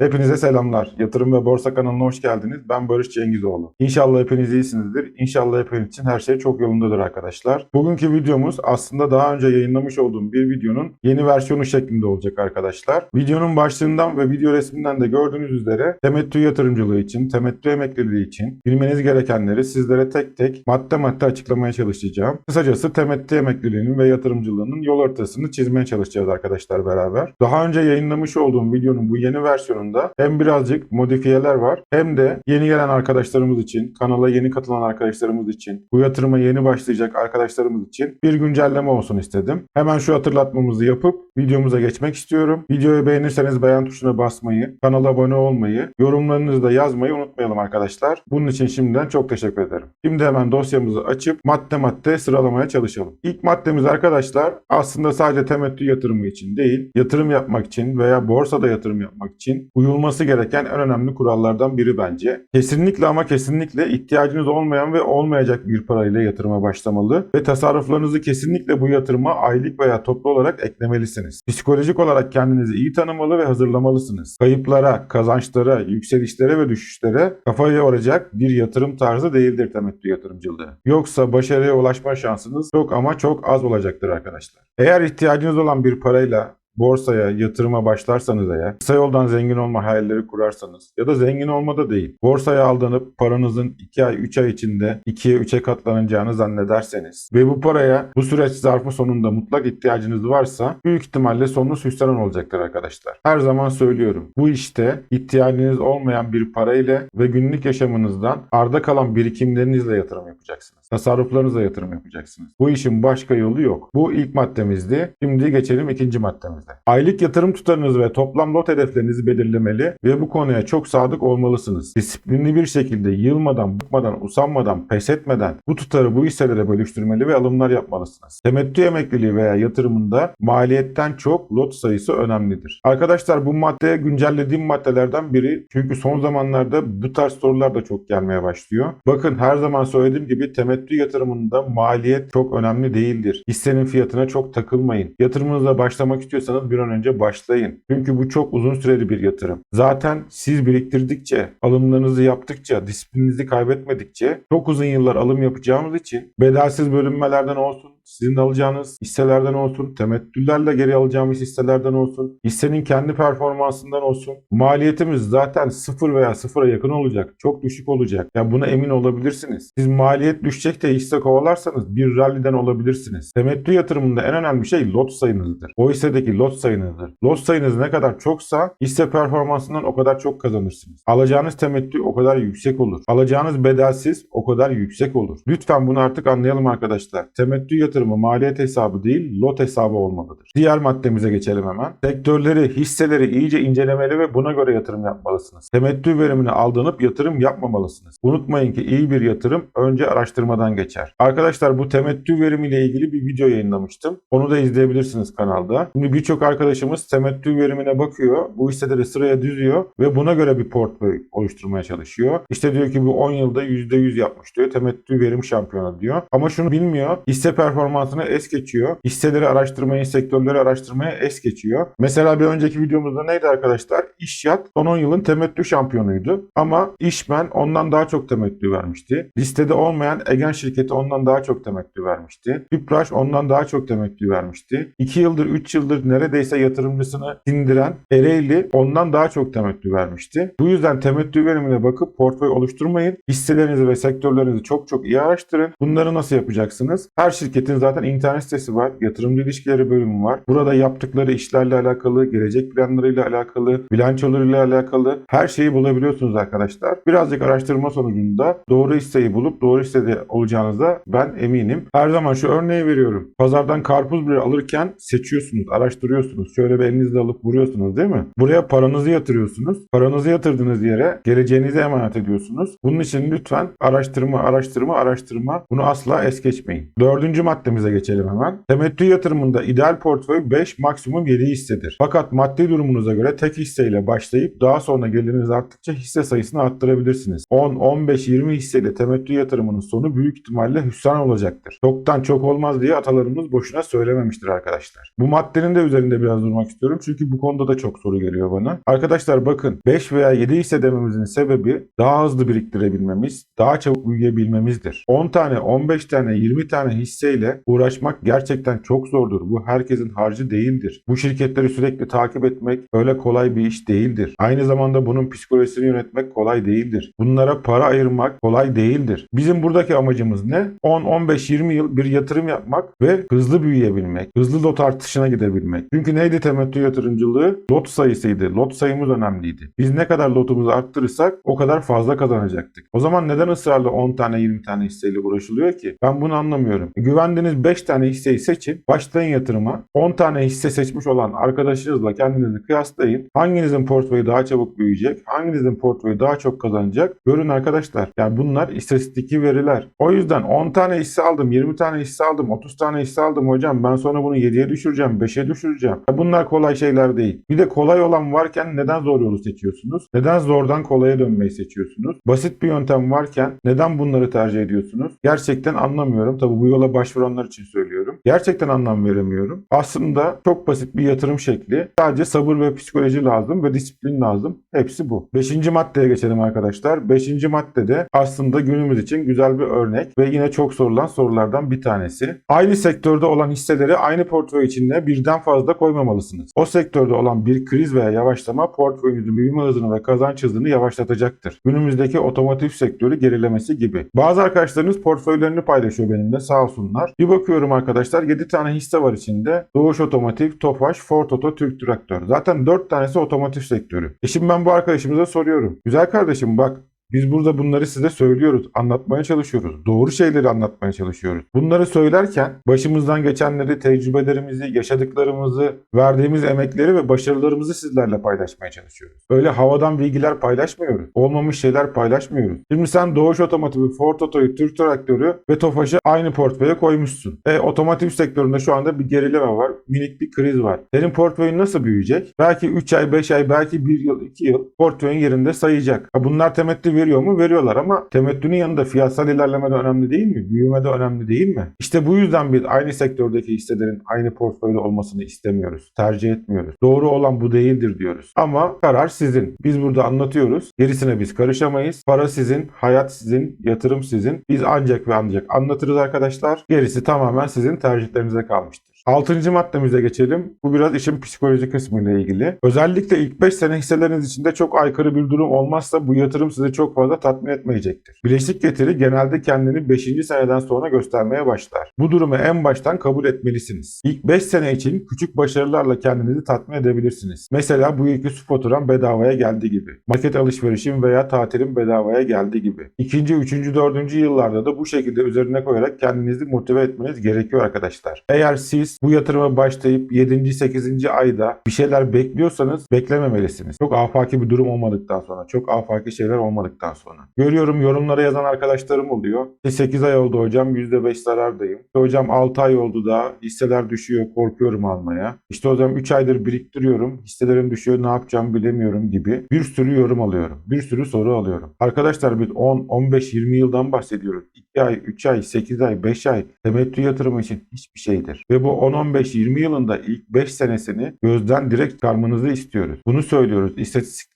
Hepinize selamlar. Yatırım ve Borsa kanalına hoş geldiniz. Ben Barış Cengizoğlu. İnşallah hepiniz iyisinizdir. İnşallah hepiniz için her şey çok yolundadır arkadaşlar. Bugünkü videomuz aslında daha önce yayınlamış olduğum bir videonun yeni versiyonu şeklinde olacak arkadaşlar. Videonun başlığından ve video resminden de gördüğünüz üzere temettü yatırımcılığı için, temettü emekliliği için bilmeniz gerekenleri sizlere tek tek madde madde açıklamaya çalışacağım. Kısacası temettü emekliliğinin ve yatırımcılığının yol haritasını çizmeye çalışacağız arkadaşlar beraber. Daha önce yayınlamış olduğum videonun bu yeni versiyonunda hem birazcık modifiyeler var hem de yeni gelen arkadaşlarımız için, kanala yeni katılan arkadaşlarımız için, bu yatırıma yeni başlayacak arkadaşlarımız için bir güncelleme olsun istedim. Hemen şu hatırlatmamızı yapıp videomuza geçmek istiyorum. Videoyu beğenirseniz beğen tuşuna basmayı, kanala abone olmayı, yorumlarınızı da yazmayı unutmayalım arkadaşlar. Bunun için şimdiden çok teşekkür ederim. Şimdi hemen dosyamızı açıp madde madde sıralamaya çalışalım. İlk maddemiz arkadaşlar aslında sadece temettü yatırımı için değil, yatırım yapmak için veya borsada yatırım yapmak için uyulması gereken en önemli kurallardan biri bence. Kesinlikle ama kesinlikle ihtiyacınız olmayan ve olmayacak bir parayla yatırıma başlamalı ve tasarruflarınızı kesinlikle bu yatırıma aylık veya toplu olarak eklemelisiniz. Psikolojik olarak kendinizi iyi tanımalı ve hazırlamalısınız. Kayıplara, kazançlara, yükselişlere ve düşüşlere kafayı yoracak bir yatırım tarzı değildir temettü yatırımcılığı. Yoksa başarıya ulaşma şansınız çok ama çok az olacaktır arkadaşlar. Eğer ihtiyacınız olan bir parayla borsaya, yatırıma başlarsanız eğer, kısa yoldan zengin olma hayalleri kurarsanız ya da zengin olmada değil, borsaya aldanıp paranızın 2 ay, 3 ay içinde 2'ye 3'e katlanacağını zannederseniz ve bu paraya bu süreç zarfı sonunda mutlak ihtiyacınız varsa büyük ihtimalle sonunuz hüsran olacaktır arkadaşlar. Her zaman söylüyorum. Bu işte ihtiyacınız olmayan bir parayla ve günlük yaşamınızdan arda kalan birikimlerinizle yatırım yapacaksınız. Tasarruflarınızla yatırım yapacaksınız. Bu işin başka yolu yok. Bu ilk maddemizdi. Şimdi geçelim ikinci maddemize. Aylık yatırım tutarınızı ve toplam lot hedeflerinizi belirlemeli ve bu konuya çok sadık olmalısınız. Disiplinli bir şekilde yılmadan, bıkmadan, usanmadan, pes etmeden bu tutarı bu hisselere bölüştürmeli ve alımlar yapmalısınız. Temettü emekliliği veya yatırımında maliyetten çok lot sayısı önemlidir. Arkadaşlar bu maddeye güncellediğim maddelerden biri çünkü son zamanlarda bu tarz sorular da çok gelmeye başlıyor. Bakın her zaman söylediğim gibi temettü yatırımında maliyet çok önemli değildir. Hissenin fiyatına çok takılmayın. Yatırımınıza başlamak istiyorsanız bir an önce başlayın. Çünkü bu çok uzun süreli bir yatırım. Zaten siz biriktirdikçe, alımlarınızı yaptıkça, disiplininizi kaybetmedikçe çok uzun yıllar alım yapacağımız için bedelsiz bölünmelerden olsun, sizin alacağınız hisselerden olsun, temettüllerle geri alacağımız hisselerden olsun, hissenin kendi performansından olsun. Maliyetimiz zaten sıfır veya sıfıra yakın olacak. Çok düşük olacak. Ya buna emin olabilirsiniz. Siz maliyet düşecek de hisse kovalarsanız bir ralliden olabilirsiniz. Temettü yatırımında en önemli şey lot sayınızdır. O hissedeki lot sayınızdır. Lot sayınız ne kadar çoksa hisse performansından o kadar çok kazanırsınız. Alacağınız temettü o kadar yüksek olur. Alacağınız bedelsiz o kadar yüksek olur. Lütfen bunu artık anlayalım arkadaşlar. Temettü yatırımı maliyet hesabı değil lot hesabı olmalıdır. Diğer maddemize geçelim hemen. Sektörleri, hisseleri iyice incelemeli ve buna göre yatırım yapmalısınız. Temettü verimini aldanıp yatırım yapmamalısınız. Unutmayın ki iyi bir yatırım önce araştırmadan geçer. Arkadaşlar bu temettü verimiyle ilgili bir video yayınlamıştım. Onu da izleyebilirsiniz kanalda. Şimdi birçok arkadaşımız temettü verimine bakıyor. Bu hisseleri sıraya düzüyor ve buna göre bir portföy oluşturmaya çalışıyor. İşte diyor ki bu 10 yılda %100 yapmış diyor. Temettü verim şampiyonu diyor. Ama şunu bilmiyor. Hisse performansını es geçiyor. Hisseleri araştırmayı, sektörleri araştırmaya es geçiyor. Mesela bir önceki videomuzda neydi arkadaşlar? İşyat son 10 yılın temettü şampiyonuydu. Ama İşmen ondan daha çok temettü vermişti. Listede olmayan Egen şirketi ondan daha çok temettü vermişti. Tüpraş ondan daha çok temettü vermişti. 2 yıldır 3 yıldır neredeyse yatırımcısını sindiren Ereğli ondan daha çok temettü vermişti. Bu yüzden temettü verimine bakıp portföy oluşturmayın. Hisselerinizi ve sektörlerinizi çok çok iyi araştırın. Bunları nasıl yapacaksınız? Her şirketin zaten internet sitesi var. Yatırımcı ilişkileri bölümü var. Burada yaptıkları işlerle alakalı, gelecek planlarıyla alakalı, bilançolarıyla alakalı her şeyi bulabiliyorsunuz arkadaşlar. Birazcık araştırma sonucunda doğru hisseyi bulup doğru hissede olacağınıza ben eminim. Her zaman şu örneği veriyorum. Pazardan karpuz bile alırken seçiyorsunuz, araştırıyorsunuz. Şöyle bir elinizle alıp vuruyorsunuz değil mi? Buraya paranızı yatırıyorsunuz. Paranızı yatırdığınız yere geleceğinizi emanet ediyorsunuz. Bunun için lütfen araştırma, araştırma, araştırma. Bunu asla es geçmeyin. Dördüncü madde maddemize geçelim hemen. Temettü yatırımında ideal portföy 5 maksimum 7 hissedir. Fakat maddi durumunuza göre tek hisseyle başlayıp daha sonra geliriniz arttıkça hisse sayısını arttırabilirsiniz. 10, 15, 20 hisseyle temettü yatırımının sonu büyük ihtimalle hüsran olacaktır. Çoktan çok olmaz diye atalarımız boşuna söylememiştir arkadaşlar. Bu maddenin de üzerinde biraz durmak istiyorum çünkü bu konuda da çok soru geliyor bana. Arkadaşlar bakın 5 veya 7 hisse dememizin sebebi daha hızlı biriktirebilmemiz, daha çabuk büyüyebilmemizdir. 10 tane, 15 tane, 20 tane hisseyle uğraşmak gerçekten çok zordur. Bu herkesin harcı değildir. Bu şirketleri sürekli takip etmek öyle kolay bir iş değildir. Aynı zamanda bunun psikolojisini yönetmek kolay değildir. Bunlara para ayırmak kolay değildir. Bizim buradaki amacımız ne? 10, 15, 20 yıl bir yatırım yapmak ve hızlı büyüyebilmek, hızlı lot artışına gidebilmek. Çünkü neydi temettü yatırımcılığı? Lot sayısıydı. Lot sayımız önemliydi. Biz ne kadar lotumuzu arttırırsak o kadar fazla kazanacaktık. O zaman neden ısrarla 10 tane 20 tane hisseyle uğraşılıyor ki? Ben bunu anlamıyorum. Güvendiğiniz 5 tane hisseyi seçin. Başlayın yatırıma. 10 tane hisse seçmiş olan arkadaşınızla kendinizi kıyaslayın. Hanginizin portföyü daha çabuk büyüyecek? Hanginizin portföyü daha çok kazanacak? Görün arkadaşlar. Yani bunlar istatistiki veriler. O yüzden 10 tane hisse aldım, 20 tane hisse aldım, 30 tane hisse aldım hocam. Ben sonra bunu 7'ye düşüreceğim, 5'e düşüreceğim. Ya bunlar kolay şeyler değil. Bir de kolay olan varken neden zor yolu seçiyorsunuz? Neden zordan kolaya dönmeyi seçiyorsunuz? Basit bir yöntem varken neden bunları tercih ediyorsunuz? Gerçekten anlamıyorum. Tabi bu yola başvuranlar için söylüyorum. Gerçekten anlam veremiyorum. Aslında çok basit bir yatırım şekli. Sadece sabır ve psikoloji lazım ve disiplin lazım. Hepsi bu. Beşinci maddeye geçelim arkadaşlar. Beşinci maddede aslında günümüz için güzel bir örnek ve yine çok sorulan sorulardan bir tanesi. Aynı sektörde olan hisseleri aynı portföy içinde birden fazla koymamalısınız. O sektörde olan bir kriz veya yavaşlama portföyünüzün büyüme hızını ve kazanç hızını yavaşlatacaktır. Günümüzdeki otomotiv sektörü gerilemesi gibi. Bazı arkadaşlarınız portföylerini paylaşıyor benimle sağ olsunlar. Bir bakıyorum arkadaşlar 7 tane hisse var içinde. Doğuş Otomotiv, Tofaş, Ford Oto, Türk Traktör. Zaten 4 tanesi otomotiv sektörü. E şimdi ben bu arkadaşımıza soruyorum. Güzel kardeşim bak biz burada bunları size söylüyoruz, anlatmaya çalışıyoruz. Doğru şeyleri anlatmaya çalışıyoruz. Bunları söylerken başımızdan geçenleri, tecrübelerimizi, yaşadıklarımızı, verdiğimiz emekleri ve başarılarımızı sizlerle paylaşmaya çalışıyoruz. Öyle havadan bilgiler paylaşmıyoruz. Olmamış şeyler paylaşmıyoruz. Şimdi sen Doğuş Otomotiv'i, Ford Oto'yu, Türk Traktörü ve Tofaş'ı aynı portföye koymuşsun. E otomotiv sektöründe şu anda bir gerileme var. Minik bir kriz var. Senin portföyün nasıl büyüyecek? Belki 3 ay, 5 ay, belki 1 yıl, 2 yıl portföyün yerinde sayacak. Ha bunlar temettü veriyor mu? Veriyorlar ama temettünün yanında fiyatsal ilerleme de önemli değil mi? Büyüme de önemli değil mi? İşte bu yüzden biz aynı sektördeki hisselerin aynı portföyde olmasını istemiyoruz. Tercih etmiyoruz. Doğru olan bu değildir diyoruz. Ama karar sizin. Biz burada anlatıyoruz. Gerisine biz karışamayız. Para sizin, hayat sizin, yatırım sizin. Biz ancak ve ancak anlatırız arkadaşlar. Gerisi tamamen sizin tercihlerinize kalmıştır. Altıncı maddemize geçelim. Bu biraz işin psikoloji kısmıyla ilgili. Özellikle ilk 5 sene hisseleriniz içinde çok aykırı bir durum olmazsa bu yatırım sizi çok fazla tatmin etmeyecektir. Bileşik getiri genelde kendini 5. seneden sonra göstermeye başlar. Bu durumu en baştan kabul etmelisiniz. İlk 5 sene için küçük başarılarla kendinizi tatmin edebilirsiniz. Mesela bu yılki su faturam bedavaya geldi gibi. Market alışverişim veya tatilim bedavaya geldi gibi. İkinci, üçüncü, dördüncü yıllarda da bu şekilde üzerine koyarak kendinizi motive etmeniz gerekiyor arkadaşlar. Eğer siz bu yatırıma başlayıp 7. 8. ayda bir şeyler bekliyorsanız beklememelisiniz. Çok afaki bir durum olmadıktan sonra, çok afaki şeyler olmadıktan sonra. Görüyorum yorumlara yazan arkadaşlarım oluyor. İşte 8 ay oldu hocam %5 zarardayım. İşte hocam 6 ay oldu da hisseler düşüyor korkuyorum almaya. İşte hocam 3 aydır biriktiriyorum hisselerim düşüyor ne yapacağım bilemiyorum gibi bir sürü yorum alıyorum. Bir sürü soru alıyorum. Arkadaşlar biz 10, 15, 20 yıldan bahsediyoruz. 2 ay, 3 ay, 8 ay, 5 ay temettü yatırımı için hiçbir şeydir. Ve bu 10-15-20 yılında ilk 5 senesini gözden direkt çıkarmanızı istiyoruz. Bunu söylüyoruz.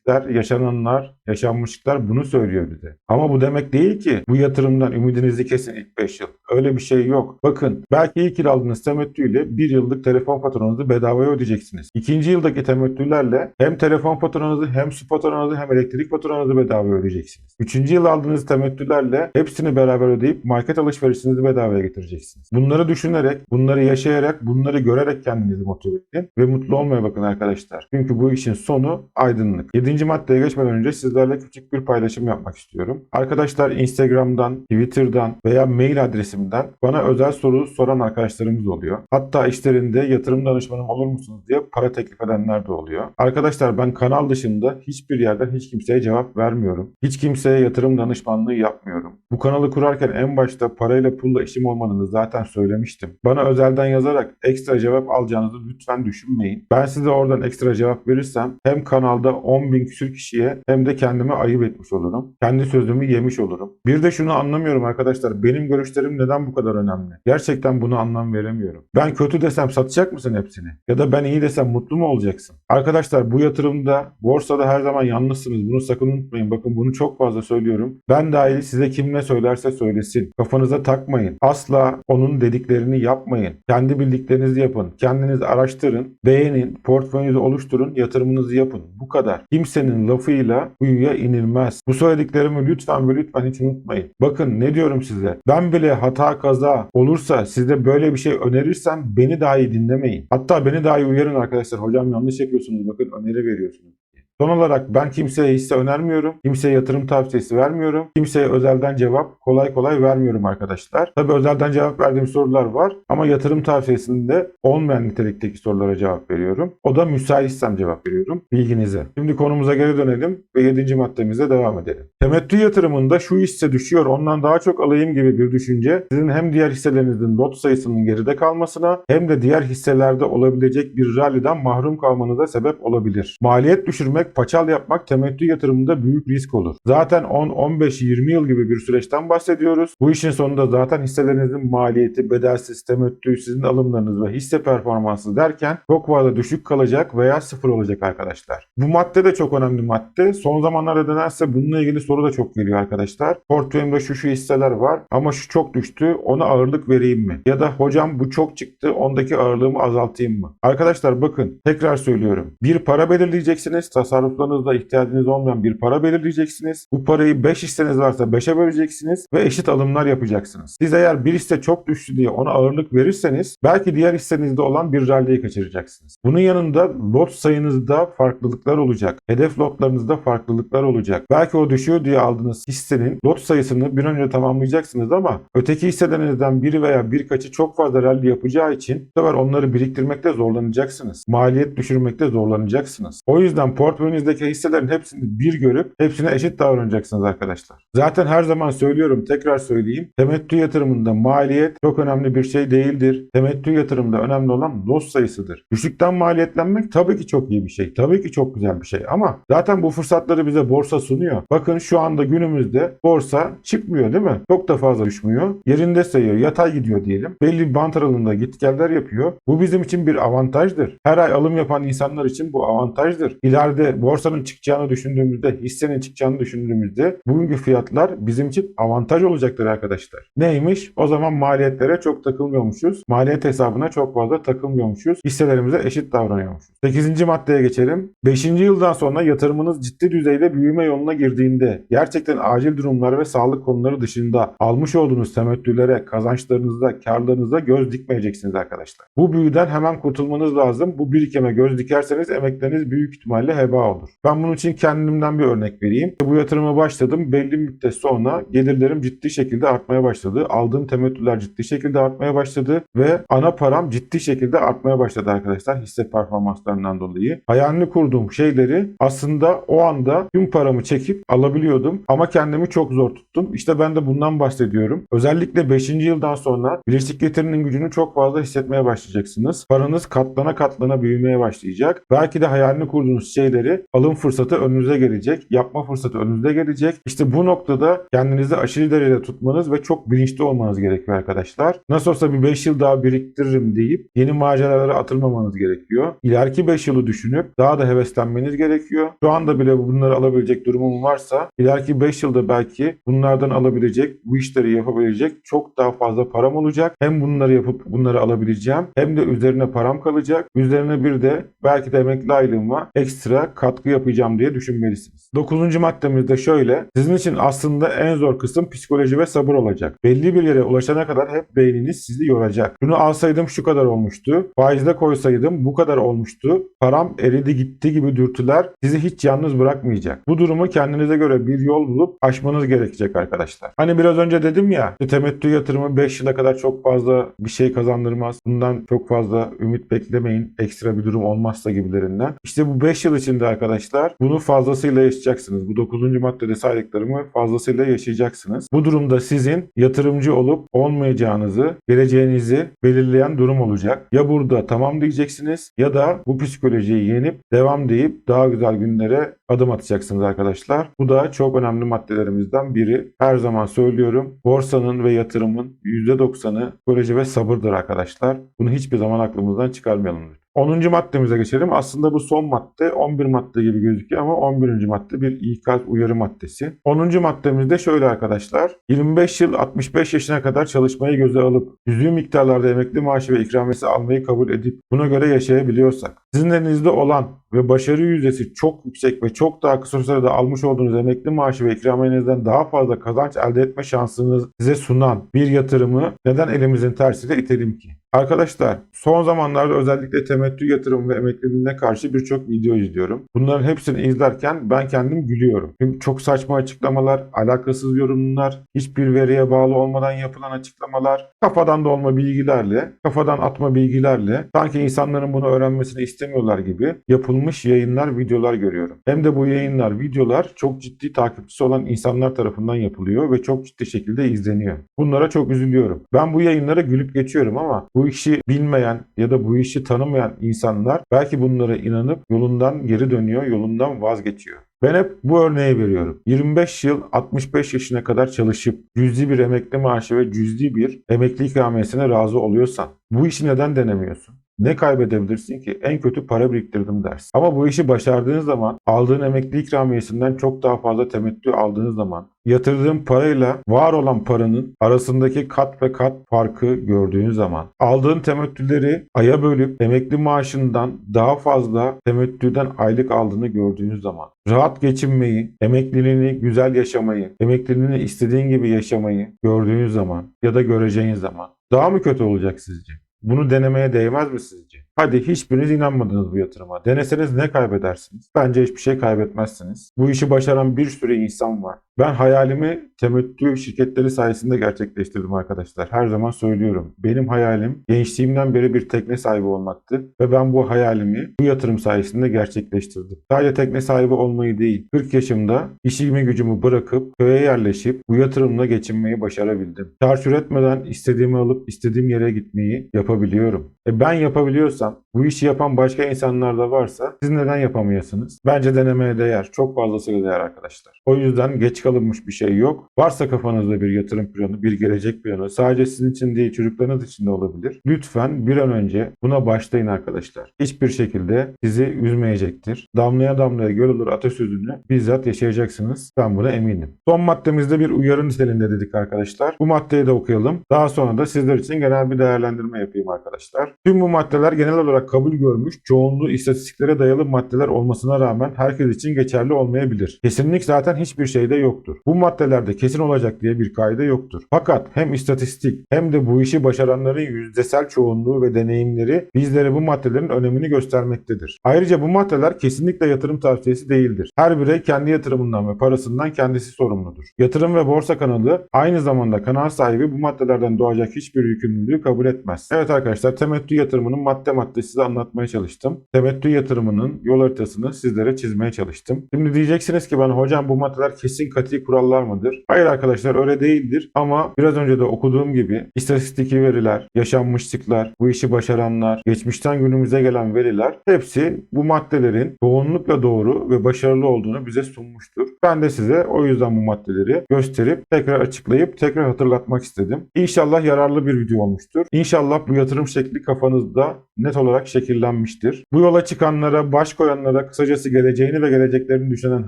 İstatistikler, yaşananlar, yaşanmışlıklar bunu söylüyor bize. Ama bu demek değil ki bu yatırımdan ümidinizi kesin ilk 5 yıl. Öyle bir şey yok. Bakın belki ilk yıl aldığınız temettüyle 1 yıllık telefon faturanızı bedavaya ödeyeceksiniz. İkinci yıldaki temettülerle hem telefon faturanızı hem su faturanızı hem elektrik faturanızı bedavaya ödeyeceksiniz. Üçüncü yıl aldığınız temettülerle hepsini beraber ödeyip market alışverişinizi bedavaya getireceksiniz. Bunları düşünerek, bunları yaşayarak, bunları görerek kendinizi motive edin ve mutlu olmaya bakın arkadaşlar. Çünkü bu işin sonu aydınlık. 7. 7. maddeye geçmeden önce sizlerle küçük bir paylaşım yapmak istiyorum. Arkadaşlar Instagram'dan, Twitter'dan veya mail adresimden bana özel soru soran arkadaşlarımız oluyor. Hatta işlerinde yatırım danışmanım olur musunuz diye para teklif edenler de oluyor. Arkadaşlar ben kanal dışında hiçbir yerden hiç kimseye cevap vermiyorum. Hiç kimseye yatırım danışmanlığı yapmıyorum. Bu kanalı kurarken en başta parayla pulla işim olmadığını zaten söylemiştim. Bana özelden yazarak ekstra cevap alacağınızı lütfen düşünmeyin. Ben size oradan ekstra cevap verirsem hem kanalda 10 bin küsür kişiye hem de kendime ayıp etmiş olurum. Kendi sözümü yemiş olurum. Bir de şunu anlamıyorum arkadaşlar. Benim görüşlerim neden bu kadar önemli? Gerçekten buna anlam veremiyorum. Ben kötü desem satacak mısın hepsini? Ya da ben iyi desem mutlu mu olacaksın? Arkadaşlar bu yatırımda borsada her zaman yalnızsınız. Bunu sakın unutmayın. Bakın bunu çok fazla söylüyorum. Ben dahil size kim ne söylerse söylesin. Kafanıza takmayın. Asla onun dediklerini yapmayın. Kendi bildiklerinizi yapın. Kendiniz araştırın. Beğenin. Portföyünüzü oluşturun. Yatırımınızı yapın. Bu kadar. Kimsenin lafıyla kuyuya inilmez. Bu söylediklerimi lütfen ve lütfen hiç unutmayın. Bakın ne diyorum size. Ben bile hata kaza olursa size böyle bir şey önerirsem beni dahi dinlemeyin. Hatta beni dahi uyarın arkadaşlar. Hocam yanlış yapıyorsunuz. Bakın öneri veriyorsunuz. Son olarak ben kimseye hisse önermiyorum. Kimseye yatırım tavsiyesi vermiyorum. Kimseye özelden cevap kolay kolay vermiyorum arkadaşlar. Tabi özelden cevap verdiğim sorular var ama yatırım tavsiyesinde olmayan nitelikteki sorulara cevap veriyorum. O da müsaitsem cevap veriyorum. Bilginize. Şimdi konumuza geri dönelim ve 7. maddemize devam edelim. Temettü yatırımında şu hisse düşüyor ondan daha çok alayım gibi bir düşünce sizin hem diğer hisselerinizin lot sayısının geride kalmasına hem de diğer hisselerde olabilecek bir ralliden mahrum kalmanıza sebep olabilir. Maliyet düşürmek paçal yapmak temettü yatırımında büyük risk olur. Zaten 10, 15, 20 yıl gibi bir süreçten bahsediyoruz. Bu işin sonunda zaten hisselerinizin maliyeti, bedelsiz, temettü, sizin alımlarınız ve hisse performansı derken çok fazla düşük kalacak veya sıfır olacak arkadaşlar. Bu madde de çok önemli madde. Son zamanlarda nedense bununla ilgili soru da çok geliyor arkadaşlar. Portföyümde şu şu hisseler var ama şu çok düştü ona ağırlık vereyim mi? Ya da hocam bu çok çıktı ondaki ağırlığımı azaltayım mı? Arkadaşlar bakın tekrar söylüyorum. Bir para belirleyeceksiniz. Tasarruflarınızda ihtiyacınız olmayan bir para belirleyeceksiniz. Bu parayı 5 hisseniz varsa 5'e böleceksiniz ve eşit alımlar yapacaksınız. Siz eğer bir hisse çok düştü diye ona ağırlık verirseniz belki diğer hissenizde olan bir rally'yi kaçıracaksınız. Bunun yanında lot sayınızda farklılıklar olacak. Hedef lotlarınızda farklılıklar olacak. Belki o düşüyor diye aldığınız hissenin lot sayısını bir önce tamamlayacaksınız ama öteki hisselerinizden biri veya birkaçı çok fazla rally yapacağı için bu sefer onları biriktirmekte zorlanacaksınız. Maliyet düşürmekte zorlanacaksınız. O yüzden portföyünüzdeki hisselerin hepsini bir görüp hepsine eşit davranacaksınız arkadaşlar. Zaten her zaman söylüyorum tekrar söyleyeyim. Temettü yatırımında maliyet çok önemli bir şey değildir. Temettü yatırımda önemli olan lot sayısıdır. Düşükten maliyetlenmek tabii ki çok iyi bir şey. Tabii ki çok güzel bir şey ama zaten bu fırsatları bize borsa sunuyor. Bakın şu anda günümüzde borsa çıkmıyor değil mi? Çok da fazla düşmüyor. Yerinde sayıyor. Yatay gidiyor diyelim. Belli bir bant aralığında gitgeller yapıyor. Bu bizim için bir avantajdır. Her ay alım yapan insanlar için bu avantajdır. İleride borsanın çıkacağını düşündüğümüzde, hissenin çıkacağını düşündüğümüzde bugünkü fiyatlar bizim için avantaj olacaktır arkadaşlar. Neymiş? O zaman maliyetlere çok takılmıyormuşuz. Maliyet hesabına çok fazla takılmıyormuşuz. Hisselerimize eşit davranıyormuşuz. 8. maddeye geçelim. 5. yıldan sonra yatırımınız ciddi düzeyde büyüme yoluna girdiğinde gerçekten acil durumlar ve sağlık konuları dışında almış olduğunuz temettülere, kazançlarınızda, karlarınızda göz dikmeyeceksiniz arkadaşlar. Bu büyüden hemen kurtulmanız lazım. Bu birikime göz dikerseniz emekleriniz büyük ihtimalle heba olur. Ben bunun için kendimden bir örnek vereyim. Bu yatırıma başladım. Belli bir müddet sonra gelirlerim ciddi şekilde artmaya başladı. Aldığım temettüler ciddi şekilde artmaya başladı ve ana param ciddi şekilde artmaya başladı arkadaşlar hisse performanslarından dolayı. Hayalini kurduğum şeyleri aslında o anda tüm paramı çekip alabiliyordum ama kendimi çok zor tuttum. İşte ben de bundan bahsediyorum. Özellikle 5. yıldan sonra bileşik getirinin gücünü çok fazla hissetmeye başlayacaksınız. Paranız katlana katlana büyümeye başlayacak. Belki de hayalini kurduğunuz şeyleri alım fırsatı önünüze gelecek. Yapma fırsatı önünüze gelecek. İşte bu noktada kendinizi aşırı derecede tutmanız ve çok bilinçli olmanız gerekiyor arkadaşlar. Nasıl olsa bir 5 yıl daha biriktiririm deyip yeni maceralara atılmamanız gerekiyor. İleriki 5 yılı düşünüp daha da heveslenmeniz gerekiyor. Şu anda bile bunları alabilecek durumum varsa ileriki 5 yılda belki bunlardan alabilecek, bu işleri yapabilecek çok daha fazla param olacak. Hem bunları yapıp bunları alabileceğim hem de üzerine param kalacak. Üzerine bir de belki de emekli aylığıma ekstra katkı yapacağım diye düşünmelisiniz. Dokuzuncu maddemiz de şöyle. Sizin için aslında en zor kısım psikoloji ve sabır olacak. Belli bir yere ulaşana kadar hep beyniniz sizi yoracak. Şunu alsaydım şu kadar olmuştu. Faizde koysaydım bu kadar olmuştu. Param eridi gitti gibi dürtüler sizi hiç yalnız bırakmayacak. Bu durumu kendinize göre bir yol bulup aşmanız gerekecek arkadaşlar. Hani biraz önce dedim ya temettü yatırımı 5 yıla kadar çok fazla bir şey kazandırmaz. Bundan çok fazla ümit beklemeyin. Ekstra bir durum olmazsa gibilerinden. İşte bu 5 yıl içinde arkadaşlar bunu fazlasıyla yaşayacaksınız. Bu 9. maddede saydıklarımı fazlasıyla yaşayacaksınız. Bu durumda sizin yatırımcı olup olmayacağınızı, geleceğinizi belirleyen durum olacak. Ya burada tamam diyeceksiniz ya da bu psikolojiyi yenip devam deyip daha güzel günlere adım atacaksınız arkadaşlar. Bu da çok önemli maddelerimizden biri. Her zaman söylüyorum. Borsanın ve yatırımın %90'ı psikoloji ve sabırdır arkadaşlar. Bunu hiçbir zaman aklımızdan çıkarmayalım lütfen. 10. maddemize geçelim. Aslında bu son madde 11 madde gibi gözüküyor ama 11. madde bir ikaz uyarı maddesi. 10. maddemizde şöyle arkadaşlar. 25 yıl 65 yaşına kadar çalışmayı göze alıp yüzü miktarlarda emekli maaşı ve ikramiyesi almayı kabul edip buna göre yaşayabiliyorsak, sizin elinizde olan ve başarı yüzdesi çok yüksek ve çok daha kısa sürede almış olduğunuz emekli maaşı ve ikramiyenizden daha fazla kazanç elde etme şansını size sunan bir yatırımı neden elimizin tersiyle itelim ki? Arkadaşlar son zamanlarda özellikle temettü yatırım ve emekliliğine karşı birçok video izliyorum. Bunların hepsini izlerken ben kendim gülüyorum. Çünkü çok saçma açıklamalar, alakasız yorumlar, hiçbir veriye bağlı olmadan yapılan açıklamalar, kafadan dolma bilgilerle, kafadan atma bilgilerle sanki insanların bunu öğrenmesini istemiyorlar gibi yapılmış yayınlar, videolar görüyorum. Hem de bu yayınlar, videolar çok ciddi takipçisi olan insanlar tarafından yapılıyor ve çok ciddi şekilde izleniyor. Bunlara çok üzülüyorum. Ben bu yayınlara gülüp geçiyorum ama bu işi bilmeyen ya da bu işi tanımayan insanlar belki bunlara inanıp yolundan geri dönüyor, yolundan vazgeçiyor. Ben hep bu örneği veriyorum. 25 yıl 65 yaşına kadar çalışıp cüzi bir emekli maaşı ve cüzi bir emekli ikramiyesine razı oluyorsan bu işi neden denemiyorsun? Ne kaybedebilirsin ki? En kötü para biriktirdim dersin. Ama bu işi başardığın zaman aldığın emekli ikramiyesinden çok daha fazla temettü aldığın zaman yatırdığın parayla var olan paranın arasındaki kat ve kat farkı gördüğün zaman aldığın temettüleri aya bölüp emekli maaşından daha fazla temettüden aylık aldığını gördüğün zaman rahat geçinmeyi, emekliliğini güzel yaşamayı, emekliliğini istediğin gibi yaşamayı gördüğün zaman ya da göreceğin zaman daha mı kötü olacak sizce? Bunu denemeye değmez mi sizce? Hadi hiçbiriniz inanmadınız bu yatırıma. Deneseniz ne kaybedersiniz? Bence hiçbir şey kaybetmezsiniz. Bu işi başaran bir sürü insan var. Ben hayalimi temettü şirketleri sayesinde gerçekleştirdim arkadaşlar. Her zaman söylüyorum. Benim hayalim gençliğimden beri bir tekne sahibi olmaktı. Ve ben bu hayalimi bu yatırım sayesinde gerçekleştirdim. Sadece tekne sahibi olmayı değil, 40 yaşımda işimi gücümü bırakıp köye yerleşip bu yatırımla geçinmeyi başarabildim. Çarçur etmeden istediğimi alıp istediğim yere gitmeyi yapabiliyorum. E ben yapabiliyorsam bu işi yapan başka insanlar da varsa siz neden yapamayasınız? Bence denemeye değer. Çok fazlasıyla değer arkadaşlar. O yüzden geç kalınmış bir şey yok. Varsa kafanızda bir yatırım planı, bir gelecek planı sadece sizin için değil çocuklarınız için de olabilir. Lütfen bir an önce buna başlayın arkadaşlar. Hiçbir şekilde sizi üzmeyecektir. Damlaya damlaya göl olur atasözünü bizzat yaşayacaksınız. Ben buna eminim. Son maddemizde bir uyarı niteliğinde dedik arkadaşlar. Bu maddeyi de okuyalım. Daha sonra da sizler için genel bir değerlendirme yapayım arkadaşlar. Tüm bu maddeler genel olarak kabul görmüş, çoğunluğu istatistiklere dayalı maddeler olmasına rağmen herkes için geçerli olmayabilir. Kesinlik zaten hiçbir şeyde yoktur. Bu maddelerde kesin olacak diye bir kaide yoktur. Fakat hem istatistik hem de bu işi başaranların yüzdesel çoğunluğu ve deneyimleri bizlere bu maddelerin önemini göstermektedir. Ayrıca bu maddeler kesinlikle yatırım tavsiyesi değildir. Her birey kendi yatırımından ve parasından kendisi sorumludur. Yatırım ve Borsa kanalı aynı zamanda kanal sahibi bu maddelerden doğacak hiçbir yükümlülüğü kabul etmez. Evet arkadaşlar temettü yatırımının madde madde size anlatmaya çalıştım. Temettü yatırımının yol haritasını sizlere çizmeye çalıştım. Şimdi diyeceksiniz ki bana hocam bu maddeler kesin katı kurallar mıdır? Hayır arkadaşlar öyle değildir ama biraz önce de okuduğum gibi istatistiki veriler, yaşanmışlıklar, bu işi başaranlar, geçmişten günümüze gelen veriler hepsi bu maddelerin çoğunlukla doğru ve başarılı olduğunu bize sunmuştur. Ben de size o yüzden bu maddeleri gösterip tekrar açıklayıp tekrar hatırlatmak istedim. İnşallah yararlı bir video olmuştur. İnşallah bu yatırım şekli kafanızda net olarak şekillenmiştir. Bu yola çıkanlara, baş koyanlara, kısacası geleceğini ve geleceklerini düşünen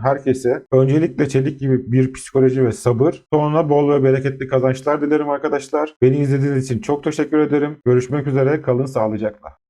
herkese öncelikle çelik gibi bir psikoloji ve sabır, sonra bol ve bereketli kazançlar dilerim arkadaşlar. Beni izlediğiniz için çok teşekkür ederim. Görüşmek üzere, kalın sağlıcakla.